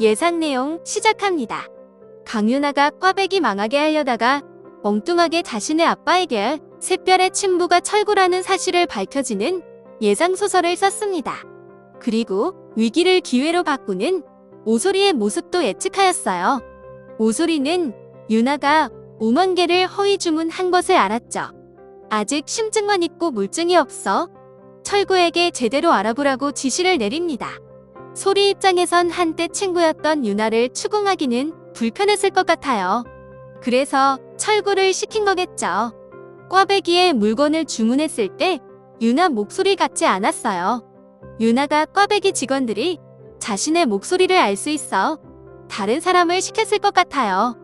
예상 내용 시작합니다. 강윤아가 꽈배기 망하게 하려다가 엉뚱하게 자신의 아빠에게 샛별의 친부가 철구라는 사실을 밝혀지는 예상 소설을 썼습니다. 그리고 위기를 기회로 바꾸는 오소리의 모습도 예측하였어요. 오소리는 윤아가 5만 개를 허위 주문한 것을 알았죠. 아직 심증만 있고 물증이 없어 철구에게 제대로 알아보라고 지시를 내립니다. 소리 입장에선 한때 친구였던 윤아를 추궁하기는 불편했을 것 같아요. 그래서 철구를 시킨 거겠죠. 꽈배기에 물건을 주문했을 때 윤아 목소리 같지 않았어요. 윤아가 꽈배기 직원들이 자신의 목소리를 알 수 있어 다른 사람을 시켰을 것 같아요.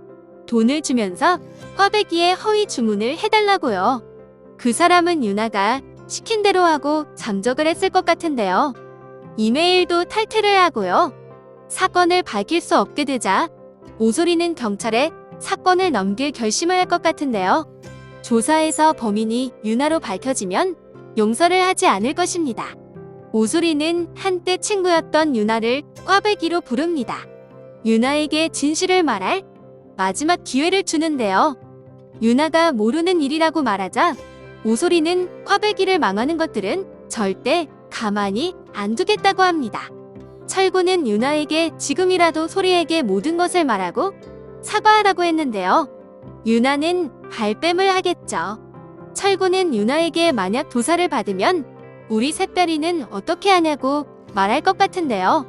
돈을 주면서 꽈배기에 허위 주문을 해달라고요. 그 사람은 윤아가 시킨 대로 하고 잠적을 했을 것 같은데요. 이메일도 탈퇴를 하고요. 사건을 밝힐 수 없게 되자 오소리는 경찰에 사건을 넘길 결심을 할 것 같은데요. 조사에서 범인이 윤아로 밝혀지면 용서를 하지 않을 것입니다. 오소리는 한때 친구였던 윤아를 꽈배기로 부릅니다. 윤아에게 진실을 말할 마지막 기회를 주는데요. 윤아가 모르는 일이라고 말하자 오소리는 꽈배기를 망하는 것들은 절대 가만히 안 두겠다고 합니다. 철구는 윤아에게 지금이라도 소리에게 모든 것을 말하고 사과하라고 했는데요. 윤아는 발뺌을 하겠죠. 철구는 윤아에게 만약 도사를 받으면 우리 샛별이는 어떻게 하냐고 말할 것 같은데요.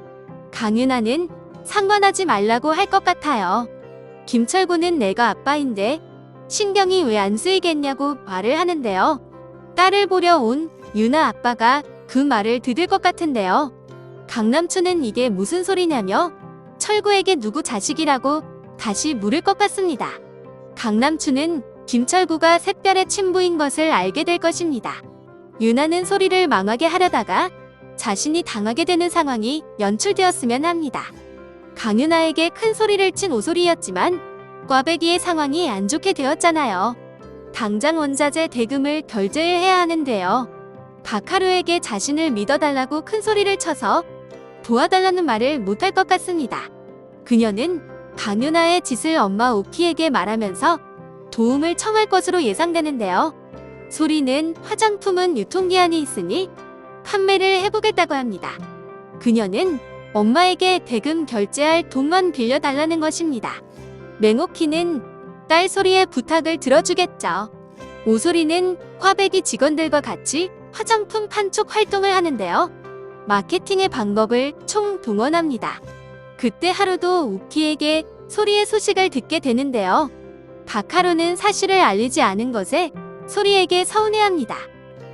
강윤아는 상관하지 말라고 할 것 같아요. 김철구는 내가 아빠인데 신경이 왜 안 쓰이겠냐고 말을 하는데요. 딸을 보려 온 윤아 아빠가 그 말을 들을 것 같은데요. 강남춘은 이게 무슨 소리냐며 철구에게 누구 자식이라고 다시 물을 것 같습니다. 강남춘은 김철구가 샛별의 친부인 것을 알게 될 것입니다. 윤아는 소리를 망하게 하려다가 자신이 당하게 되는 상황이 연출되었으면 합니다. 강윤아에게 큰 소리를 친 오소리였지만 꽈배기의 상황이 안 좋게 되었잖아요. 당장 원자재 대금을 결제를 해야 하는데요. 박하루에게 자신을 믿어달라고 큰 소리를 쳐서 도와달라는 말을 못할 것 같습니다. 그녀는 강윤아의 짓을 엄마 오키에게 말하면서 도움을 청할 것으로 예상되는데요. 소리는 화장품은 유통기한이 있으니 판매를 해보겠다고 합니다. 그녀는 엄마에게 대금 결제할 돈만 빌려달라는 것입니다. 맹오키는 딸 소리의 부탁을 들어주겠죠. 오소리는 화배기 직원들과 같이 화장품 판촉 활동을 하는데요. 마케팅의 방법을 총동원합니다. 그때 하루도 우키에게 소리의 소식을 듣게 되는데요. 박하루는 사실을 알리지 않은 것에 소리에게 서운해합니다.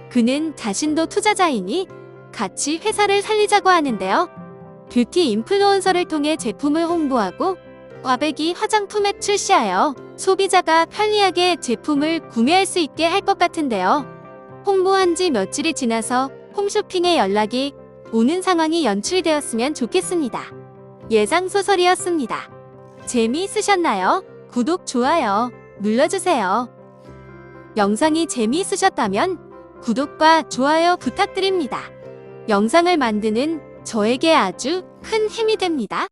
그는 자신도 투자자이니 같이 회사를 살리자고 하는데요. 뷰티 인플루언서를 통해 제품을 홍보하고 꽈배기 화장품 앱 출시하여 소비자가 편리하게 제품을 구매할 수 있게 할 것 같은데요. 홍보한 지 며칠이 지나서 홈쇼핑에 연락이 오는 상황이 연출되었으면 좋겠습니다. 예상 소설이었습니다. 재미있으셨나요? 구독, 좋아요 눌러주세요. 영상이 재미있으셨다면 구독과 좋아요 부탁드립니다. 영상을 만드는 저에게 아주 큰 힘이 됩니다.